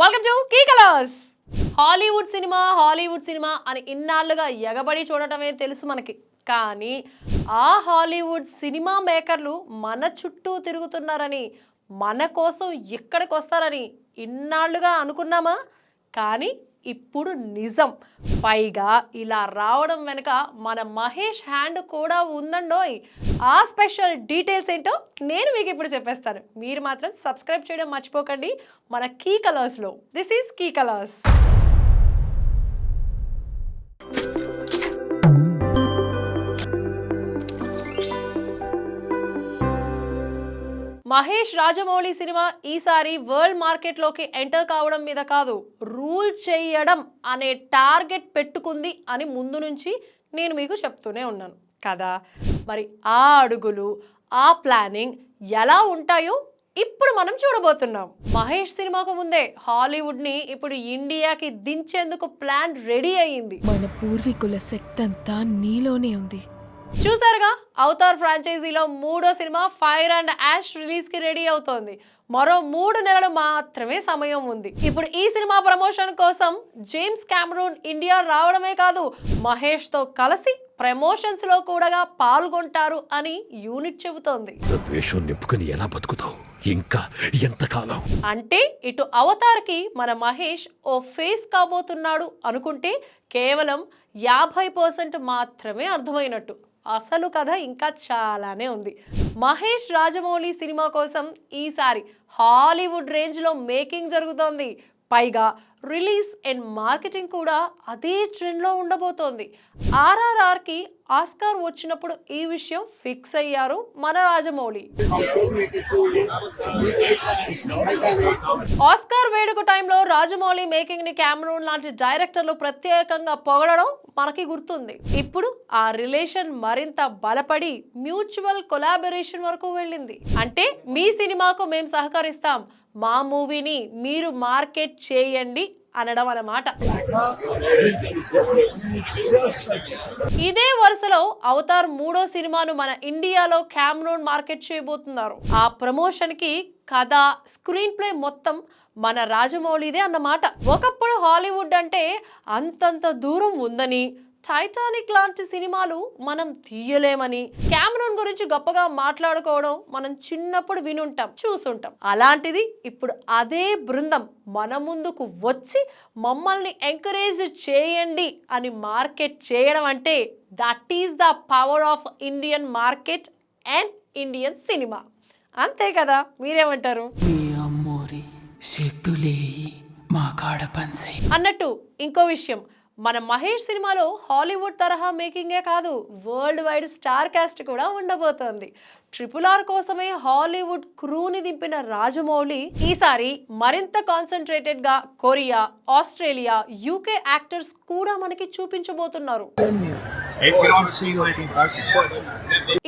Welcome to key colours Hollywood cinema Hollywood cinema అని ఇన్నాళ్ళుగా ఎగబడి చూడటమే తెలుసు మనకి. కానీ ఆ హాలీవుడ్ సినిమా మేకర్లు మన చుట్టూ తిరుగుతున్నారని మన కోసం ఇక్కడికి వస్తారని ఇన్నాళ్ళుగా అనుకున్నామా? కానీ ఇప్పుడు నిజం. పైగా ఇలా రావడం వెనుక మన మహేష్ హ్యాండ్ కూడా ఉందండోయ్. ఆ స్పెషల్ డీటెయిల్స్ ఏంటో నేను మీకు ఇప్పుడు చెప్పేస్తాను. మీరు మాత్రం సబ్స్క్రైబ్ చేయడం మర్చిపోకండి. మన కీ కలర్స్లో. This is key colours. Mahesh Rajamouli cinema ఈసారి వరల్డ్ మార్కెట్లోకి ఎంటర్ కావడం మీద కాదు రూల్ చేయడం అనే టార్గెట్ పెట్టుకుంది అని ముందు నుంచి నేను మీకు చెప్తూనే ఉన్నాను. కదా? మరి ఆ అడుగులు ఆ ప్లానింగ్ ఎలా ఉంటాయో ఇప్పుడు మనం చూడబోతున్నాం. మహేష్ సినిమాకు ముందే హాలీవుడ్ని ఇప్పుడు ఇండియాకి దించేందుకు ప్లాన్ రెడీ అయ్యింది మన పూర్వీకుల శక్తి అంతా నీలోనే ఉంది. చూసారుగా అవతార్ ఫ్రాంచైజీలో మూడో సినిమా ఫైర్ అండ్ యాష్ రిలీజ్కి రెడీ అవుతోంది. మరో మూడు నెలలు మాత్రమే సమయం ఉంది. ఇప్పుడు ఈ సినిమా ప్రమోషన్ కోసం జేమ్స్ క్యామరూన్ ఇండియా రావడమే కాదు మహేష్తో కలిసి ప్రమోషన్స్లో కూడా పాల్గొంటారు అని యూనిట్ చెబుతోంది. ద్వేషం నింపుకుని ఎలా బతుకుతావు? ఇంకా ఎంతకాలం? అంటే ఇటు అవతార్కి మన మహేష్ ఓ ఫేస్ కాబోతున్నాడు అనుకుంటే కేవలం యాభై పర్సెంట్ మాత్రమే అర్థమైనట్టు. అసలు కథ ఇంకా చాలానే ఉంది. మహేష్ రాజమౌళి సినిమా కోసం ఈసారి హాలీవుడ్ రేంజ్లో మేకింగ్ జరుగుతోంది. పైగా రిలీజ్ అండ్ మార్కెటింగ్ కూడా అదే ట్రెండ్లో ఉండబోతోంది. ఆర్ఆర్ఆర్కి ఆస్కార్ వచ్చినప్పుడు ఈ విషయం ఫిక్స్ అయ్యారు మన రాజమౌళి. ఆస్కార్ వేడుక టైంలో రాజమౌళి మేకింగ్ని కెమెరూన్ లాంటి డైరెక్టర్లు ప్రత్యేకంగా పొగడడం మనకి గుర్తుంది. ఇప్పుడు ఆ రిలేషన్ మరింత బలపడి మ్యూచువల్ కొలాబరేషన్ వరకు వెళ్ళింది. అంటే మీ సినిమాకు మేము సహకరిస్తాం. మా మూవీని మీరు మార్కెట్ చేయండి అనడం అన్నమాట ఇదే వరుసలో అవతార్ మూడో సినిమాను మన ఇండియాలో క్యామ్రోన్ మార్కెట్ చేయబోతున్నారు. ఆ ప్రమోషన్కి కథ స్క్రీన్ ప్లే మొత్తం మన రాజమౌళిదే అన్నమాట. ఒకప్పుడు హాలీవుడ్ అంటే అంతంత దూరం ఉందని టైటానిక్ లాంటి సినిమాలు మనం తీయలేమని కెమెరాన్ గురించి గొప్పగా మాట్లాడుకోవడం మనం చిన్నప్పుడు వినుంటాం చూసుంటాం. అలాంటిది ఇప్పుడు అదే బృందం మన ముందుకు వచ్చి మమ్మల్ని ఎంకరేజ్ చేయండి అని మార్కెట్ చేయడం అంటే that is the power of Indian market and Indian cinema అంతే కదా? మీరేమంటారు? అన్నట్టు ఇంకో విషయం మన మహేష్ సినిమాలో హాలీవుడ్ తరహా మేకింగే కాదు వరల్డ్ వైడ్ స్టార్ క్యాస్ట్ కూడా ఉండబోతోంది. ట్రిపుల్ ఆర్ కోసమే హాలీవుడ్ క్రూని దింపిన రాజమౌళి ఈసారి మరింత కాన్సన్ట్రేటెడ్గా కొరియా ఆస్ట్రేలియా యూకే యాక్టర్స్ కూడా మనకి చూపించబోతున్నారు.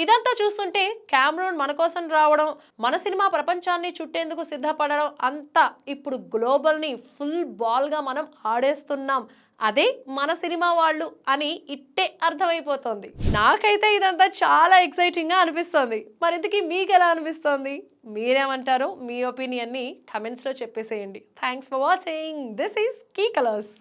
ఇదంతా చూస్తుంటే క్యామ్రూన్ మన కోసం రావడం మన సినిమా ప్రపంచాన్ని చుట్టేందుకు సిద్ధపడడం అంతా ఇప్పుడు గ్లోబల్ని ఫుల్ బాల్గా మనం ఆడేస్తున్నాం. అదే మన సినిమా వాళ్ళు అని ఇట్టే అర్థమైపోతుంది. నాకైతే ఇదంతా చాలా ఎక్సైటింగ్గా అనిపిస్తుంది. మరి ఇంతకీ మీకు ఎలా అనిపిస్తుంది? మీరేమంటారో మీ ఒపీనియన్ని కమెంట్స్లో చెప్పేసేయండి. Thanks for watching. This is key colours.